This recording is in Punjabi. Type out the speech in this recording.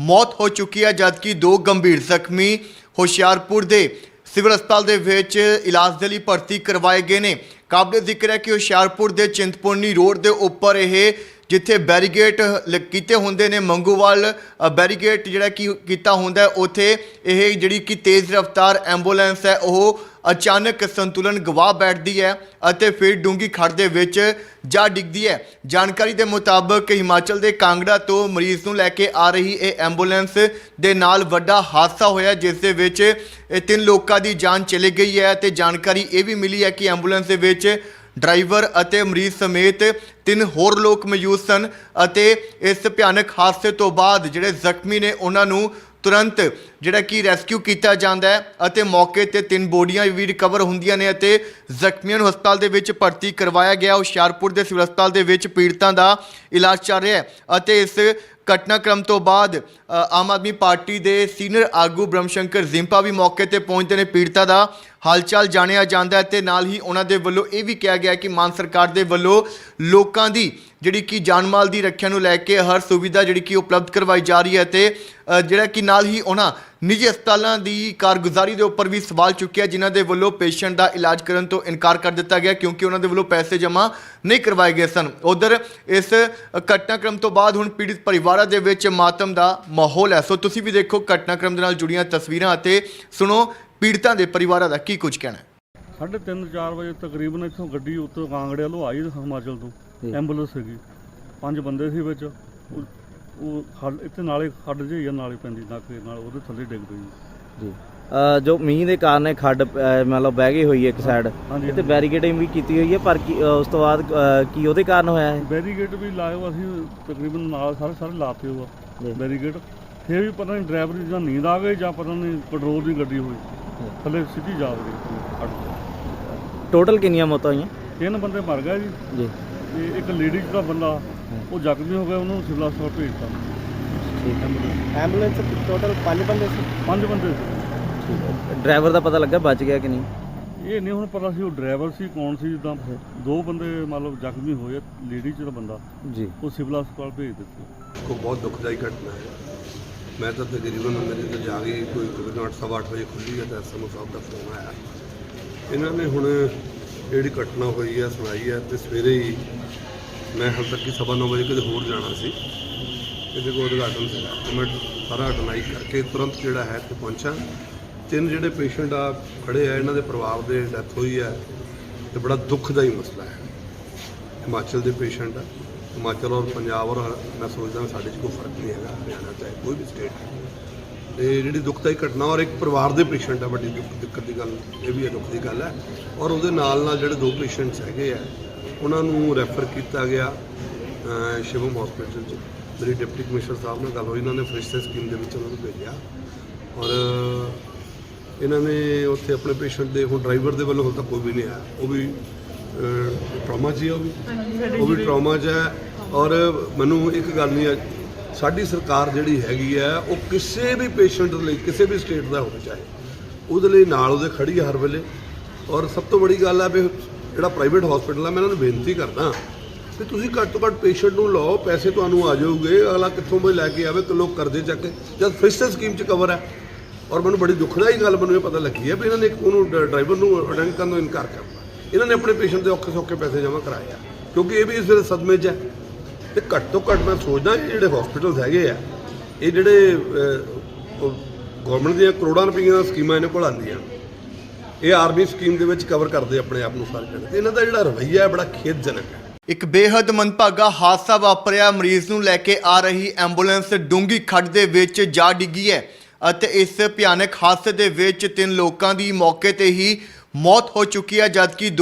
ਮੌਤ ਹੋ ਚੁੱਕੀ ਹੈ, ਜਦਕਿ ਦੋ ਗੰਭੀਰ ਜ਼ਖਮੀ ਹੁਸ਼ਿਆਰਪੁਰ ਦੇ ਸਿਵਲ ਹਸਪਤਾਲ ਦੇ ਵਿੱਚ ਇਲਾਜ ਦੇ ਲਈ ਭਰਤੀ ਕਰਵਾਏ ਗਏ ਨੇ। ਕਾਬਲੇ ਜ਼ਿਕਰ ਹੈ ਕਿ ਹੁਸ਼ਿਆਰਪੁਰ ਦੇ ਚਿੰਤਪੁਰਨੀ ਰੋਡ ਦੇ ਉੱਪਰ ਇਹ ਜਿੱਥੇ ਬੈਰੀਗੇਟ ਲ- ਕੀਤੇ ਹੁੰਦੇ ਨੇ ਮੰਗੂਵਾਲ ਬੈਰੀਗੇਟ ਜਿਹੜਾ ਕਿ ਕੀਤਾ ਹੁੰਦਾ ਉੱਥੇ ਇਹ ਜਿਹੜੀ ਕਿ ਤੇਜ਼ ਰਫ਼ਤਾਰ ਐਂਬੂਲੈਂਸ ਹੈ, ਉਹ ਅਚਾਨਕ ਸੰਤੁਲਨ ਗਵਾ ਬੈਠਦੀ ਹੈ ਅਤੇ ਫਿਰ ਡੂੰਗੀ ਖੱਡ ਦੇ ਵਿੱਚ ਜਾ ਡਿੱਗਦੀ ਹੈ। ਜਾਣਕਾਰੀ ਦੇ ਮੁਤਾਬਕ ਹਿਮਾਚਲ ਦੇ ਕਾਂਗੜਾ ਤੋਂ ਮਰੀਜ਼ ਨੂੰ ਲੈ ਕੇ ਆ ਰਹੀ ਇਹ ਐਂਬੂਲੈਂਸ ਦੇ ਨਾਲ ਵੱਡਾ ਹਾਦਸਾ ਹੋਇਆ, ਜਿਸ ਦੇ ਵਿੱਚ ਇਹ ਤਿੰਨ ਲੋਕਾਂ ਦੀ ਜਾਨ ਚਲੀ ਗਈ ਹੈ ਤੇ ਜਾਣਕਾਰੀ ਇਹ ਵੀ ਮਿਲੀ ਹੈ ਕਿ ਐਂਬੂਲੈਂਸ ਦੇ ਵਿੱਚ ਡਰਾਈਵਰ ਅਤੇ ਮਰੀਜ਼ ਸਮੇਤ ਤਿੰਨ ਹੋਰ ਲੋਕ ਮੌਜੂਦ ਸਨ ਅਤੇ ਇਸ ਭਿਆਨਕ ਹਾਦਸੇ ਤੋਂ ਬਾਅਦ ਜਿਹੜੇ ਜ਼ਖਮੀ ਨੇ ਉਹਨਾਂ ਨੂੰ ਤੁਰੰਤ ਜਿਹੜਾ ਕਿ ਰੈਸਕਿਊ ਕੀਤਾ ਜਾਂਦਾ ਹੈ ਅਤੇ ਮੌਕੇ ਤੇ ਤਿੰਨ ਬੋਡੀਆਂ ਵੀ ਰਿਕਵਰ ਹੁੰਦੀਆਂ ਨੇ ਅਤੇ ਜ਼ਖਮੀਆਂ ਨੂੰ ਹਸਪਤਾਲ ਦੇ ਵਿੱਚ ਭਰਤੀ ਕਰਵਾਇਆ ਗਿਆ। ਹੁਸ਼ਿਆਰਪੁਰ ਦੇ ਸਿਵਲ ਹਸਪਤਾਲ ਦੇ ਵਿੱਚ ਪੀੜਤਾਂ ਦਾ ਇਲਾਜ ਚੱਲ ਰਿਹਾ ਹੈ ਅਤੇ ਇਸ ਘਟਨਾਕ੍ਰਮ ਤੋਂ ਬਾਅਦ ਆਮ ਆਦਮੀ ਪਾਰਟੀ ਦੇ ਸੀਨੀਅਰ ਆਗੂ ਬ੍ਰਹਮਸ਼ੰਕਰ ਜ਼ਿੰਪਾ ਵੀ ਮੌਕੇ ਤੇ ਪਹੁੰਚਦੇ ਨੇ। ਪੀੜਤਾਂ ਦਾ ਹਾਲਚਾਲ ਜਾਣਿਆ ਜਾਂਦਾ ਹੈ ਤੇ ਨਾਲ ਹੀ ਉਹਨਾਂ ਦੇ ਵੱਲੋਂ ਇਹ ਵੀ ਕਿਹਾ ਗਿਆ ਕਿ ਮਾਨ ਸਰਕਾਰ ਦੇ ਵੱਲੋਂ ਲੋਕਾਂ ਦੀ ਜਿਹੜੀ ਕਿ ਜਾਨਮਾਲ ਦੀ ਰੱਖਿਆ ਨੂੰ ਲੈ ਕੇ ਹਰ ਸੁਵਿਧਾ ਜਿਹੜੀ ਕਿ ਉਪਲਬਧ ਕਰਵਾਈ ਜਾ ਰਹੀ ਹੈ ਤੇ ਜਿਹੜਾ ਕਿ ਨਾਲ ਹੀ ਉਹਨਾਂ ਨਿੱਜੀ ਹਸਪਤਾਲਾਂ ਦੀ ਕਾਰਗੁਜ਼ਾਰੀ ਦੇ ਉੱਪਰ ਵੀ ਸਵਾਲ ਚੁੱਕਿਆ ਜਿਨ੍ਹਾਂ ਦੇ ਵੱਲੋਂ ਪੇਸ਼ੈਂਟ ਦਾ ਇਲਾਜ ਕਰਨ ਤੋਂ ਇਨਕਾਰ ਕਰ ਦਿੱਤਾ ਗਿਆ ਕਿਉਂਕਿ ਉਹਨਾਂ ਦੇ ਵੱਲੋਂ ਪੈਸੇ ਜਮ੍ਹਾਂ ਨਹੀਂ ਕਰਵਾਏ ਗਏ ਸਨ। ਉਧਰ ਇਸ ਘਟਨਾਕ੍ਰਮ ਤੋਂ ਬਾਅਦ ਹੁਣ ਪੀੜਿਤ ਪਰਿਵਾਰਾਂ ਦੇ ਵਿੱਚ ਮਾਤਮ ਦਾ ਮਾਹੌਲ ਹੈ। ਸੋ ਤੁਸੀਂ ਵੀ ਦੇਖੋ ਘਟਨਾਕ੍ਰਮ ਦੇ ਨਾਲ ਜੁੜੀਆਂ ਤਸਵੀਰਾਂ ਅਤੇ ਸੁਣੋ ਪੀੜਤਾਂ ਦੇ ਪਰਿਵਾਰਾਂ ਦਾ ਕੀ ਕੁਝ ਕਹਿਣਾ ਹੈ। ਸਾਢੇ ਤਿੰਨ 4 ਵਜੇ ਤਕਰੀਬਨ ਇੱਥੋਂ ਗੱਡੀ ਉੱਤੋਂ ਕਾਂਗੜੇ ਵੱਲੋਂ ਆਈ ਹਿਮਾਚਲ ਤੋਂ ਐਂਬੂਲੈਂਸ ਸੀਗੀ। ਪੰਜ ਬੰਦੇ ਸੀ ਵਿੱਚ ਉਹ- ਖੱਡ ਇੱਥੇ ਨਾਲੇ ਖੱਡ ਜਿਹੀ ਆ ਨਾਲੇ ਪੈਂਦੀ ਨਾਕੇ ਨਾਲ ਉਹਦੇ ਥੱਲੇ ਡਿੱਗ ਪਈ। ਜੀ। ਅ, ਜੋ ਮੀਂਹ ਦੇ ਕਾਰਨ ਇਹ ਖੱਡ ਅ, ਮਤਲਬ ਬਹਿ ਗਈ ਹੋਈ ਹੈ ਇੱਕ ਸਾਈਡ ਹਾਂਜੀ ਇੱਥੇ ਬੈਰੀਕੇਡਿੰਗ ਵੀ ਕੀਤੀ ਹੋਈ ਹੈ ਪਰ ਕੀ- ਅ, ਉਸ ਤੋਂ ਬਾਅਦ ਅ, ਕੀ ਉਹਦੇ ਕਾਰਨ ਹੋਇਆ ਹੈ ਬੈਰੀਗੇਟ ਵੀ ਲਾਏ ਹੋਏ ਅਸੀਂ ਤਕਰੀਬਨ ਨਾਲ ਸਾਰੇ ਸਾਰੇ ਲਾਤੇ ਜੀ। ਹੋਆ ਬੈਰੀਗੇਟ ਫੇਰ ਵੀ ਪਤਾ ਨਹੀਂ ਡਰਾਈਵਰ ਦੀ ਜਾਂ ਨੀਂਦ ਆ ਗਈ ਜਾਂ ਪਤਾ ਨਹੀਂ ਪੈਟਰੋਲ ਦੀ ਗੱਡੀ ਹੋਈ। ਥੱਲੇ ਸਿੱਧੀ ਜਾ ਵੜੀ ਖੱਡ। ਚ। ਟੋਟਲ ਕਿੰਨੀਆਂ ਮੌਤਾਂ ਹੋਈਆਂ? ਤਿੰਨ ਬੰਦੇ ਮਰ ਗਏ ਜੀ। ਜੀ। ਤੇ ਇੱਕ ਲੇਡੀਜ਼ ਦਾ ਬੰਦਾ ਉਹ ਜ਼ਖਮੀ ਹੋ ਗਿਆ ਉਹਨੂੰ ਸਿਵਲ ਹਸਪਤਾਲ ਭੇਜਤਾ। ਠੀਕ ਐਂਬੂਲੈਂਸ ਐਂਬੂਲੈਂਸ ਟੋਟਲ 5 ਬੰਦੇ ਸੀ? ਪੰਜ ਬੰਦੇ ਸੀ। ਡਰਾਈਵਰ ਦਾ ਪਤਾ ਲੱਗਾ ਬਚ ਗਿਆ ਕਿ ਨਹੀਂ? ਇਹ ਨਹੀਂ ਹੁਣ ਪਤਾ ਸੀ ਉਹ ਡਰਾਈਵਰ ਸੀ ਕੌਣ ਸੀ ਜਿੱਦਾਂ। ਦੋ ਬੰਦੇ ਮਤਲਬ ਜ਼ਖਮੀ ਹੋਏ ਆ ਲੇਡੀ ਚ ਦਾ ਬੰਦਾ। ਜੀ। ਉਹ ਸਿਵਲ ਹਸਪਤਾਲ ਭੇਜ ਦਿੱਤੇ। ਕੋ ਬਹੁਤ ਦੁਖਦਾਈ ਘਟਨਾ ਹੈ। ਮੈਂ ਤਾਂ ਤਕਰੀਬਨ ਮੇਰੀ ਤਾਂ ਜਾ ਗਈ ਕੋਈ ਤਕਰੀਬਨ ਅੱਠ ਸਵਾ ਅੱਠ ਵਜੇ ਖੁੱਲੀ ਹੈ ਤਾਂ ਐਸਐਮਓ ਸਾਹਿਬ ਦਾ ਫੋਨ ਆਇਆ। ਇਹਨਾਂ ਨੇ ਹੁਣ ਜਿਹੜੀ ਘਟਨਾ ਹੋਈ ਹੈ ਸੁਣਾਈ ਹੈ ਤੇ ਸਵੇਰੇ ਹੀ ਮੈਂ ਹਾਲ ਤੱਕ ਕਿ ਸਵਾ ਨੌ ਵਜੇ ਕਿਤੇ ਹੋਰ ਜਾਣਾ ਸੀ। ਇਹਦੇ ਕੋਲ ਉਦਘਾਟਨ ਸੀਗਾ। ਤੇ ਮੈਂ ਸਾਰਾ ਅਟਨਾਈ ਕਰਕੇ ਤੁਰੰਤ ਜਿਹੜਾ ਹੈ ਤੇ ਪਹੁੰਚਾ। ਤਿੰਨ ਜਿਹੜੇ ਪੇਸ਼ੈਂਟ ਆ, ਖੜੇ ਆ, ਇਹਨਾਂ ਦੇ ਪਰਿਵਾਰ ਦੇ ਡੈਥ ਹੋਈ ਹੈ ਤੇ ਬੜਾ ਦੁੱਖਦਾਈ ਮਸਲਾ ਹੈ। ਹਿਮਾਚਲ ਦੇ ਪੇਸ਼ੈਂਟ ਆ। ਹਿਮਾਚਲ ਔਰ ਪੰਜਾਬ ਔਰ ਮੈਂ ਸੋਚਦਾ ਸਾਡੇ 'ਚ ਕੋਈ ਫ਼ਰਕ ਨਹੀਂ ਹੈਗਾ, ਹਰਿਆਣਾ ਚਾਹੇ ਕੋਈ ਵੀ ਸਟੇਟ ਤੇ ਜਿਹੜੀ ਦੁਖਦਾਈ ਘਟਨਾ ਔਰ ਇੱਕ ਪਰਿਵਾਰ ਦੇ ਪੇਸ਼ੈਂਟ ਆ, ਵੱਡੀ ਦਿੱਕਤ ਦੀ ਗੱਲ, ਇਹ ਵੀ ਹੈ ਦੁੱਖ ਦੀ ਗੱਲ ਹੈ। ਔਰ ਉਹਦੇ ਨਾਲ ਨਾਲ ਜਿਹੜੇ ਦੋ ਪੇਸ਼ੈਂਟਸ ਹੈਗੇ ਆ ਉਹਨਾਂ ਨੂੰ ਰੈਫਰ ਕੀਤਾ ਗਿਆ ਸ਼ਿਵਮ ਹਸਪੀਟਲ 'ਚ। ਮੇਰੀ ਡਿਪਟੀ ਕਮਿਸ਼ਨਰ ਸਾਹਿਬ ਨਾਲ ਗੱਲ ਹੋਈ ਇਹਨਾਂ ਨੇ ਫਰਿਸ਼ਤੇ ਸਕੀਮ ਦੇ ਵਿੱਚ ਉਹਨਾਂ ਨੂੰ ਭੇਜਿਆ। ਔਰ ਇਹਨਾਂ ਨੇ ਉੱਥੇ ਆਪਣੇ ਪੇਸ਼ੈਂਟ ਦੇ ਹੁਣ ਡਰਾਈਵਰ ਦੇ ਵੱਲੋਂ ਹਾਲੇ ਤੱਕ ਕੋਈ ਵੀ ਨਹੀਂ ਆਇਆ। ਉਹ ਵੀ ਟਰਾਮਾ ਆ ਉਹ ਵੀ। ਉਹ ਵੀ ਟਰਾਮਾ 'ਚ ਹੈ। ਔਰ ਮੈਨੂੰ ਇੱਕ ਗੱਲ ਨਹੀਂ ਸਾਡੀ ਸਰਕਾਰ ਜਿਹੜੀ ਹੈਗੀ ਹੈ ਉਹ ਕਿਸੇ ਵੀ ਪੇਸ਼ੈਂਟ ਲਈ ਕਿਸੇ ਵੀ ਸਟੇਟ ਦਾ ਹੋਵੇ ਚਾਹੇ ਉਹਦੇ ਲਈ ਨਾਲ ਉਹਦੇ ਖੜੀ ਹਰ ਵੇਲੇ। ਔਰ ਸਭ ਤੋਂ ਵੱਡੀ ਗੱਲ ਹੈ ਵੀ ਜਿਹੜਾ ਪ੍ਰਾਈਵੇਟ ਹਸਪੀਟਲ ਆ, ਮੈਂ ਇਹਨਾਂ ਨੂੰ ਬੇਨਤੀ ਕਰਦਾ ਕਿ ਤੁਸੀਂ ਘੱਟ ਤੋਂ ਘੱਟ ਪੇਸ਼ੈਂਟ ਨੂੰ ਲਓ, ਪੈਸੇ ਤੁਹਾਨੂੰ ਆ ਜਾਊਗੇ, ਅਗਲਾ ਕਿੱਥੋਂ ਵੀ ਲੈ ਕੇ ਆਵੇ ਕਿ ਲੋਕ ਕਰਜ਼ੇ ਚੱਕ ਜਦ ਫਿਸਟਰ ਸਕੀਮ 'ਚ ਕਵਰ ਹੈ ਔਰ ਮੈਨੂੰ ਬੜੀ ਦੁਖਦਾਈ ਗੱਲ ਮੈਨੂੰ ਇਹ ਪਤਾ ਲੱਗੀ ਹੈ ਵੀ ਇਹਨਾਂ ਨੇ ਇੱਕ ਉਹਨੂੰ ਡਰਾਈਵਰ ਨੂੰ ਅਟੈਂਡ ਕਰਨ ਤੋਂ ਇਨਕਾਰ ਕਰਤਾ ਇਹਨਾਂ ਨੇ ਆਪਣੇ ਪੇਸ਼ੈਂਟ ਦੇ ਔਖੇ ਸੌਖੇ ਪੈਸੇ ਜਮ੍ਹਾਂ ਕਰਾਏ ਆ, ਕਿਉਂਕਿ ਇਹ ਵੀ ਇਸ ਵੇਲੇ ਸਦਮੇ 'ਚ ਹੈ ਤੇ ਘੱਟ ਤੋਂ ਘੱਟ ਮੈਂ ਸੋਚਦਾ ਇਹ ਜਿਹੜੇ ਹਸਪੀਟਲਸ ਹੈਗੇ ਆ, ਇਹ ਜਿਹੜੇ ਗਵਰਨਮੈਂਟ ਦੀਆਂ ਕਰੋੜਾਂ ਰੁਪਈਆਂ ਦੀਆਂ ਸਕੀਮਾਂ ਇਹਨਾਂ ਕੋਲ ਆਉਂਦੀਆਂ। ਇਹ ਆਰਮੀ ਸਕੀਮ ਦੇ ਵਿੱਚ ਕਵਰ ਕਰਦੇ ਆਪਣੇ ਆਪ ਨੂੰ ਸਾਰੇ ਜਣੇ। ਤੇ ਇਹਨਾਂ ਦਾ ਜਿਹੜਾ ਰਵੱਈਆ ਹੈ, ਬੜਾ ਖੇਦਜਨਕ ਹੈ। ਇੱਕ ਬੇਹੱਦ ਮੰਦਭਾਗਾ ਹਾਦਸਾ ਵਾਪਰਿਆ, ਮਰੀਜ਼ ਨੂੰ ਲੈ ਕੇ ਆ ਰਹੀ ਐਂਬੂਲੈਂਸ ਡੂੰਗੀ ਖੱਡ ਦੇ ਵਿੱਚ ਜਾ ਡਿੱਗੀ ਹੈ ਅਤੇ ਇਸ ਭਿਆਨਕ ਹਾਦਸੇ ਦੇ ਵਿੱਚ ਤਿੰਨ ਲੋਕਾਂ ਦੀ ਮੌਕੇ ਤੇ ਹੀ ਮੌਤ ਹੋ ਚੁੱਕੀ ਹੈ, ਜਦਕਿ ਦੋ